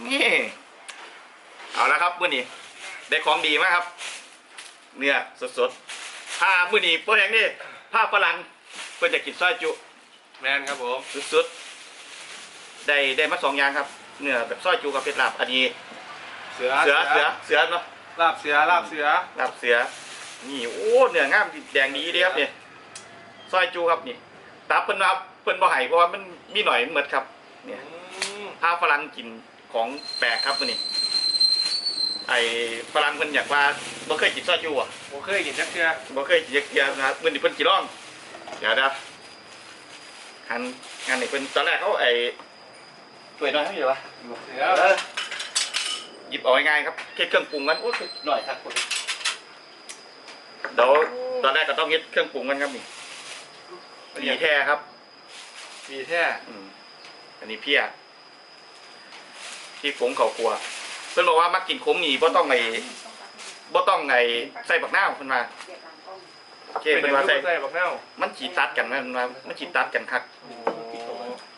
นี่เอาละครับมื้อนี้ได้ของดีมากครับ เนื้อสดๆผ้ามื้อนี้โปรแหงนี่ผ้าฝรั่งเพื่อจะกินซอยจุแมนครับผมสุดๆได้ได้มาสองอย่างครับเนื้อแบบซอยจุกับเป็ดลาบอันนี้เสือเสือเสือเสือเนาะลาบเสือลาบเสือลาบเสือนี่โอ้เนื้องามแดงดีเดีครับเนี่ยซอยจุครับนี่ตับเพิ่นว่าเพิ่นบ่ให้เพราะว่ามันมีหน่อยมันหมดครับ เนี่ยอืมพาฝรั่งกิน ของแปลกครับมื้อนี้ไอ้ฝรั่งเพิ่นอยากว่าบ่เคยกินซอยจุอะผมเคยกินจักเชือบ่เคยกินจักเที่ยนะครับมื้อนี้เพิ่นสิลองเดี๋ยวเด้อหันหันนี่เพิ่นตอนแรกเขาไอ้ถ้วยน้อยเขาอยู่วะเสือเออหยิบเอาง่ายๆครับเฮ็ดเครื่องปรุงกันโอ้ยหน่อยครับคนเดี๋ยวตอนแรกก็ต้องเฮ็ดเครื่องปรุงกันครับนี่มีแท้ครับ มีแท้อืมอันนี้เพี้ย ที่ผงเขาครัว เพิ่นบอกว่ามักกินขมนี่บ่ต้องไอ้บ่ต้องไอ้ใส่บักนาวเพิ่นมาโอเคเป็นเพิ่นว่าใส่ใส่บักเน่ามันสิตัดกันนะเพิ่นว่ามันสิตัดกันคักโอ้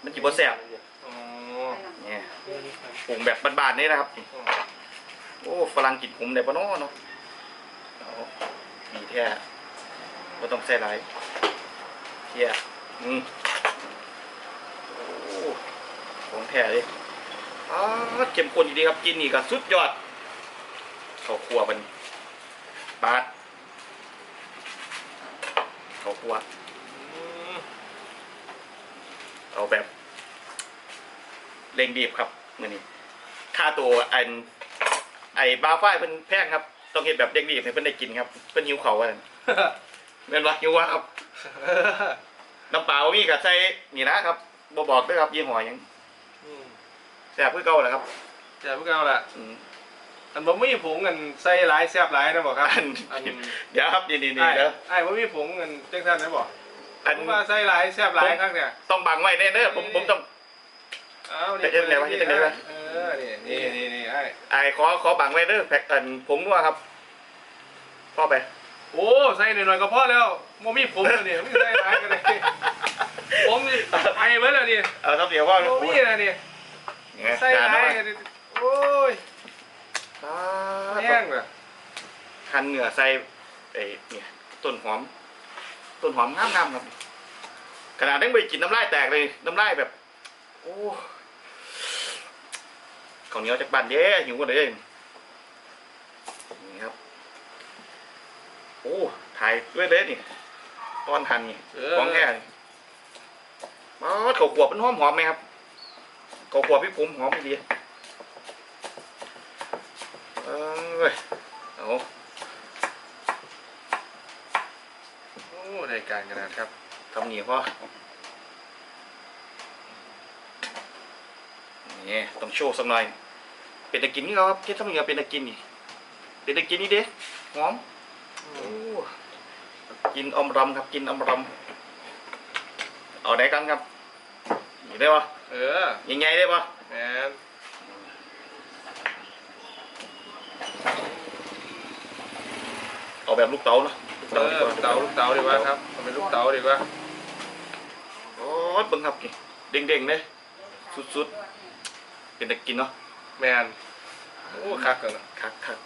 มันสิบ่แซ่บอ๋อเนี่ยปรุงแบบบ้านๆนี่นะครับนี่โอ้ฝรั่งกินขมได้บ่เนาะเนาะเอามีแท้บ่ต้องใส่หลายเพี้ยอืมโอ้ของแท้เลย อ๋อเข้มข้นดีครับกินนี่ก็สุดยอดข้าวคั่วมันบาดข้าวคั่วอืมเอาแบบเร่งบีบครับมือนี้ค่าตัวอันไอ้บาฝ้ายเป็นแพงครับ ต้องเห็นแบบเร่งบีบให้เพิ่นได้กินครับเพิ่นหิวเขาวกันเม่นว่าหิวว่าครับน้ำเปล่ามีกับใส่นี่นะครับบ่บอกด้วยครับยี่ห้อหยังอืม แซ่บเพื่อเก่าแหละครับแต่พวกเราล่ะอืมอันบ่มีผงกันใส่หลายแซ่บหลายนะบอกครับอันอันเดี๋ยวครับนี่นี่นี่ไอ้เดี๋ยวไอ้บ่มีผงกันจังซั่นได้บ่อันผมว่าใส่หลายแซ่บหลายครั้งเนี่ยต้องบังไว้แน่เด้อผมผมต้อง อ้าวเฮ็ดจังได๋วะเฮ็ดจังได๋วะ เออนี่นี่นี่นี่ไอ้ไอ้ขอขอบังไว้เด้อแพ็กอันผมนัวครับพ่อไป โอ้ใส่หน่อยๆก็พอแล้วบ่มีผงแล้วนี่ไม่ใส่หลายกันเลยผมนี่ไอ้เบิดแล้วนี่เอาครับเดี๋ยวว่าบ่มีแล้วนี่เนี่ย ใส่จานหลาน้อยยกันนี่โอ้ยแห้งเลยหั่นเนื้อใส่ไอ้เนี่ยต้นหอม ต้นหอมงามๆครับขนาดนั้นไปกินน้ำลายแตกเลย น้ำลายแบบ โอ้ข้าวเหนียวจากบ้านเด้หิวกันเลยนี่ครับ โอ้ถ่ายด้วยเลยนี่ตอนหั่นนี่เออของแท้นี่มาข้าวขวบมันหอมหอมไหมครับ ข้าวขวบพี่ผมหอมดีเอ้ยเอาโอ้ได้การขนาดครับทำหนีพ่อนี่ต้องโชว์สักหน่อย เป็นตะกินนี่ครับแค่ทำเหนียวเป็นตะกินนี่เป็นตะกินนี่เด้หอมโอ้กินอมรำครับกินอมรำเอาได้กันครับ นี่ได้ปะเออยังไงได้ปะแมนเอาแบบลูกเต๋าเนาะลูกเอเต๋าดีอกว่าลูกเต๋าลูกเต๋าดีกว่าครับเอาเป็นลูกเต๋าดีกว่าโอ้ยเบิ่งครับนี่เด้งๆเลยสุดๆเป็นตะกินเนาะแมนโอ้คักกันนะคักคัก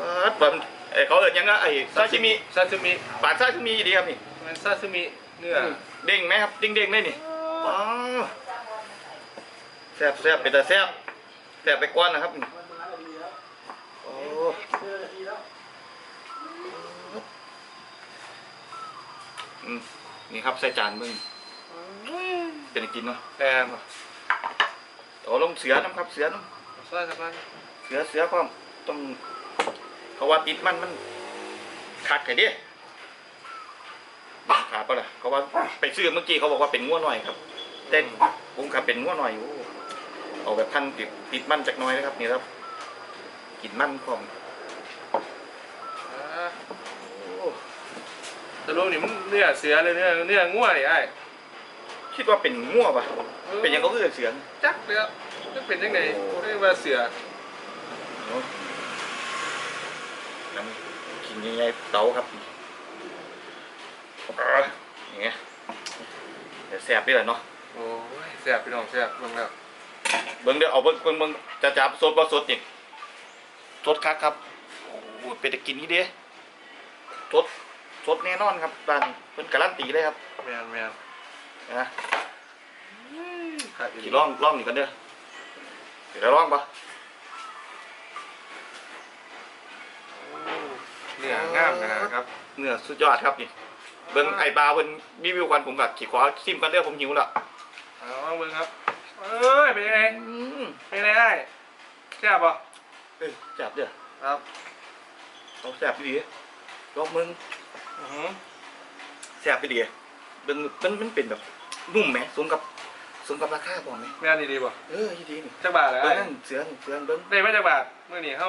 วัดบน เอ้ยเขาเอิญยังไงไอ้ซาชิมิซาซิมิปาดซาชิมิดีครับนี่มันซาซิมิเนื้อเด้งไหมครับเด้งเด้งๆเลยนี่ว้าวแซ่บแซ่บเป็นแต่แซ่บแซ่บไปก้อนนะครับนี่โอ้อืมนี่ครับใส่จานมึงเป็นไงกินเนาะแมนโอ้ลงเสือน้ำครับเสือน้ำ ซาสะพานเสือเสือความต้อง เขาว่าติดมันมันคักไงดิขาดปะล่ะเขาว่าไปซื้อเมื่อกี้เขาบอกว่าเป็นง้วหน่อยครับเต้นผมขับเป็นง้วหน่อยโอ้เอาแบบพันติดติดมันจากหน้อยนะครับ นี่ครับกินมันพร้อมอ่าโอ้แต่รวมนี่มันเนื้อเสือเลยเนื้อเนื้องัวนี่ไอ้คิดว่าเป็นง้วปะเป็นหยังก็คือเสือจักเลยมันเป็นยังไงเรียกว่าเสือเนาะน้ำกินยังไงเตาครับอ่าอย่างเงี้ยแต่แซ่บนี่แหละเนาะโอ้ยแซ่บพี่น้องแซ่บเบิ่งแล้วเบิ่งเดี๋ยวเอาเบิ่งเบิ่งเบิ่งจะจับสดบ่สดนี่สดคักครับโอ้ยเป็นตะกินนี่เด้สดสดแน่นอนครับบ้านเพิ่นการันตีเลยครับแม่นแม่นนะครับอีสิลองลองนี่กันเด้อสิได้ลองปะ นื้องามขนาดนั้นครับ เนื้อสุดยอดครับนี่เบิ่งไอ้บาวเพิ่นรีวิวกันผมก็สิขอชิมกันเด้อผมหิวแล้วเอาลองเบิ่งครับเอ้ยเป็นยังไงอืมเป็นยังไงได้แซ่บป่ะเอ้ยแซ่บเด้อครับเอาแซ่บอีหลีลองมึงอือหือแซ่บอีหลีเบิ่งมันมันเป็นแบบนุ่มแหมสมกับสมกับราคาบ่แหมแม่นดีๆป่ะเอออีดีนี่จักบาทแล้วเบิ่งนั่นเสือนี่เสือเบิ่งได้มาจักบาทมื้อนี้เฮา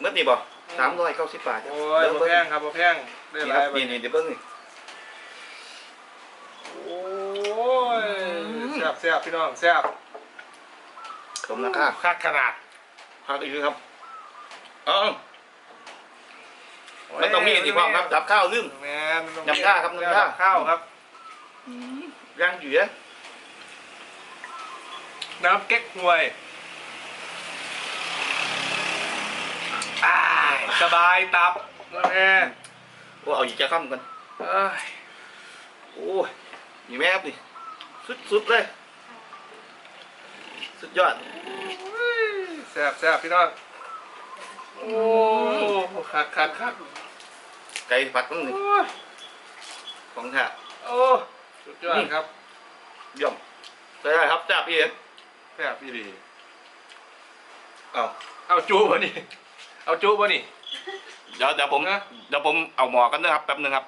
เมื่อนี่บ่ 390บาทโอ้ยบ่แพงครับบ่แพงได้นี่หคลารัยบบัดนี่นี่เดี๋ยวเบิ่งนี่ โอ้ยแซ่บแซ่บพี่น้องแซ่บสมราคาคักขนาดคักอีหลีครับเอ้ามันต้องมีอันนี้พร้อมครับดับข้าวลืม แม่นมันต้องยำข้าวครับยำข้าวข้าวครับ ย่างอยู่เด้อน้ำเก๊กฮวยอ้าย สบายตับแม่โอ้เอาอีกจะค่ำกันเอ้ยโอ้ยนี่แม่ครับนี่สุดสุดเลย สุดยอดแซ่บแซ่บพี่น้องโอ้คักคักคักไก่ผัดมันนี่โอ้ยของแท้โอ้สุดยอดครับเย่อมได้ครับจับพี่เองแซ่บพี่ดีเอาเอาจูบ่นี่เอาจูบ่นี่ เดี๋ยวเดี๋ยวผมนะเดี๋ยวผมเอาหมอกันนะครับแป๊บนึงครับ